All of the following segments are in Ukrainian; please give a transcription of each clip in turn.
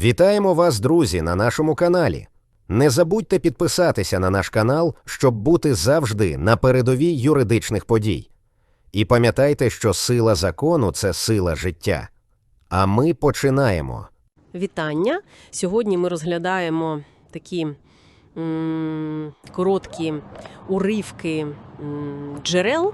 Вітаємо вас, друзі, на нашому каналі. Не забудьте підписатися на наш канал, щоб бути завжди на передовій юридичних подій. І пам'ятайте, що сила закону це сила життя. А ми починаємо. Вітання. Сьогодні ми розглядаємо такі м, короткі уривки м, джерел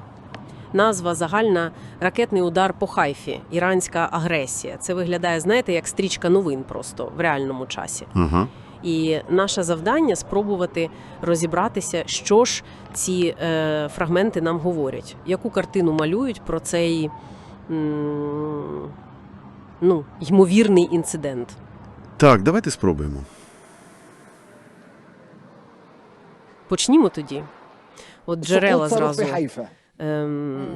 назва загальна ракетний удар по хайфі, іранська агресія. Це виглядає, знаєте, як стрічка новин просто в реальному часі. Угу. І наше завдання спробувати розібратися, що ж ці е, фрагменти нам говорять, яку картину малюють про цей м, ну, ймовірний інцидент. Так, давайте спробуємо. Почнімо тоді. От джерела зразу ем,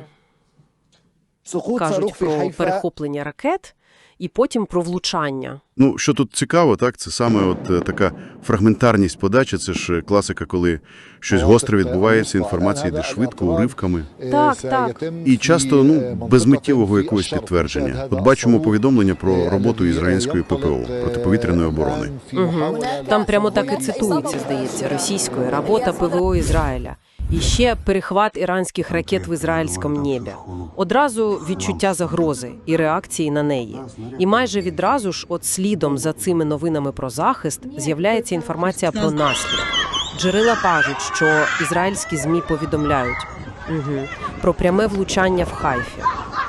кажуть про перехоплення ракет. І потім про влучання. Ну що тут цікаво, так це саме от е, така фрагментарність подачі. Це ж класика, коли щось гостре відбувається, інформація йде швидко, уривками. Так, так. і часто ну без миттєвого якогось підтвердження. От бачимо повідомлення про роботу ізраїльської ППО протиповітряної оборони. Угу. Там прямо так і цитується, здається, російською робота ПВО Ізраїля. І ще перехват іранських ракет в ізраїльському небі. Одразу відчуття загрози і реакції на неї. І майже відразу ж, от слідом за цими новинами про захист, з'являється інформація про наслідок. Джерела кажуть, що ізраїльські змі повідомляють угу. про пряме влучання в Хайфі.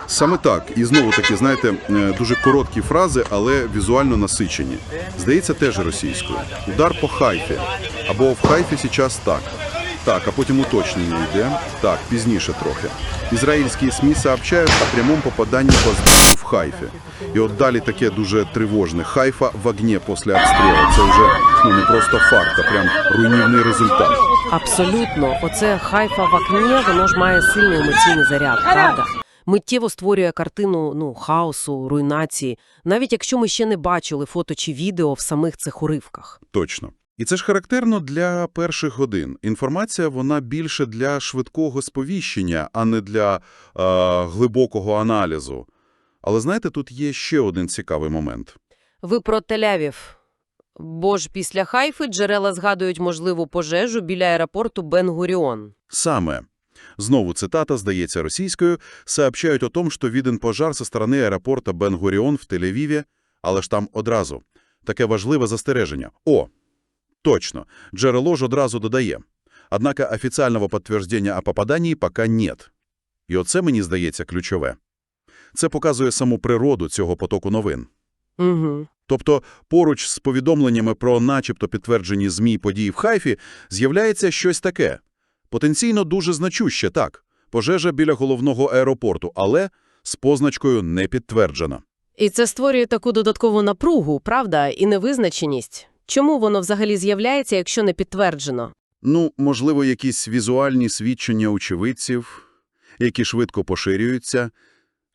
Саме так. І знову таки, знаєте, е, дуже короткі фрази, але візуально насичені. Здається, теж російською. Удар по Хайфі. Або в Хайфі зараз так. Так, а потім уточнення йде. Так, пізніше трохи. Ізраїльські СМІ сообщають о прямому попаданні по зданию в Хайфі. І от далі таке дуже тривожне. Хайфа в огні після обстрілу. Це вже ну, не просто факт, а прям руйнівний результат. Абсолютно, оце хайфа в окні, воно ж має сильний емоційний заряд, правда? Миттєво створює картину ну хаосу, руйнації, навіть якщо ми ще не бачили фото чи відео в самих цих уривках. Точно. І це ж характерно для перших годин. Інформація, вона більше для швидкого сповіщення, а не для е, глибокого аналізу. Але знаєте, тут є ще один цікавий момент. Ви про Тель-Авів. Бо ж після Хайфи джерела згадують можливу пожежу біля аеропорту Бен-Гуріон. Саме. Знову цитата, здається, російською, сообщають о том, что виден пожар со сторони аеропорта Бен-Гуріон в Тель-Авіві, але ж там одразу. Таке важливе застереження. О, точно, джерело ж одразу додає. Однако офіційного підтвердження о попаданні поки нет. І оце, мені здається, ключове. Це показує саму природу цього потоку новин. Угу. Тобто поруч з повідомленнями про начебто підтверджені ЗМІ події в Хайфі з'являється щось таке. Потенційно дуже значуще, так. Пожежа біля головного аеропорту, але з позначкою «не підтверджена». І це створює таку додаткову напругу, правда, і невизначеність. Чому воно взагалі з'являється, якщо не підтверджено? Ну, можливо, якісь візуальні свідчення очевидців, які швидко поширюються,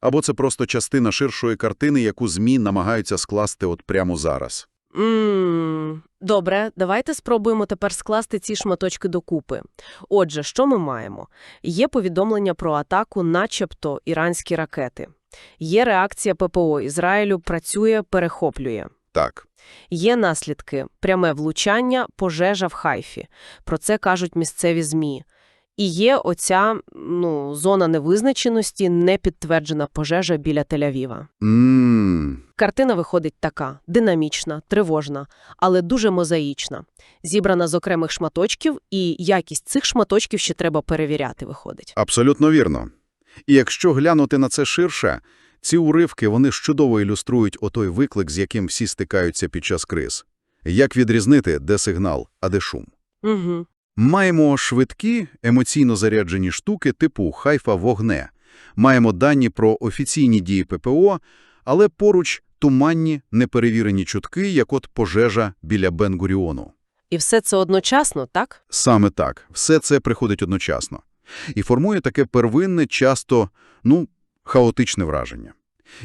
або це просто частина ширшої картини, яку ЗМІ намагаються скласти от прямо зараз. Ммм, добре, давайте спробуємо тепер скласти ці шматочки докупи. Отже, що ми маємо? Є повідомлення про атаку начебто іранські ракети. Є реакція ППО Ізраїлю працює, перехоплює. Так. Є наслідки – пряме влучання, пожежа в Хайфі. Про це кажуть місцеві ЗМІ. І є оця ну, зона невизначеності, непідтверджена пожежа біля Тель-Авіва. Ммм. Картина виходить така – динамічна, тривожна, але дуже мозаїчна. Зібрана з окремих шматочків, і якість цих шматочків ще треба перевіряти, виходить. Абсолютно вірно. І якщо глянути на це ширше, ці уривки вони ж чудово ілюструють отой виклик, з яким всі стикаються під час криз. Як відрізнити, де сигнал, а де шум? Угу. Маємо швидкі, емоційно заряджені штуки типу «Хайфа вогне». Маємо дані про офіційні дії ППО, але поруч туманні, неперевірені чутки, як от пожежа біля Бен-Гуріону. І все це одночасно, так? Саме так. Все це приходить одночасно. І формує таке первинне, часто, ну, хаотичне враження.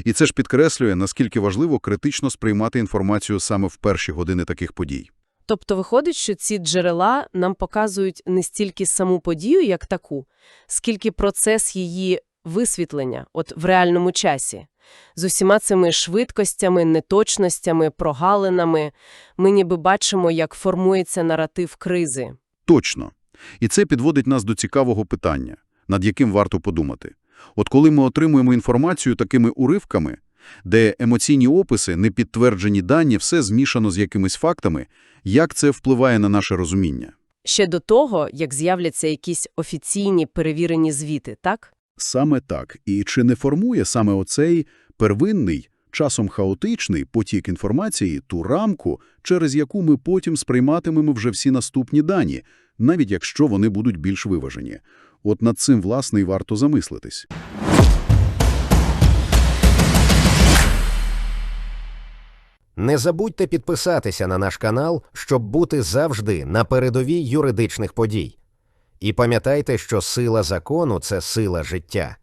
І це ж підкреслює, наскільки важливо критично сприймати інформацію саме в перші години таких подій. Тобто виходить, що ці джерела нам показують не стільки саму подію, як таку, скільки процес її висвітлення от в реальному часі. З усіма цими швидкостями, неточностями, прогалинами ми ніби бачимо, як формується наратив кризи. Точно. І це підводить нас до цікавого питання, над яким варто подумати. От коли ми отримуємо інформацію такими уривками, де емоційні описи, непідтверджені дані, все змішано з якимись фактами, як це впливає на наше розуміння? Ще до того, як з'являться якісь офіційні перевірені звіти, так? Саме так. І чи не формує саме оцей первинний, часом хаотичний потік інформації ту рамку, через яку ми потім сприйматимемо вже всі наступні дані, навіть якщо вони будуть більш виважені? От над цим, власне, і варто замислитись. Не забудьте підписатися на наш канал, щоб бути завжди на передовій юридичних подій. І пам'ятайте, що сила закону це сила життя.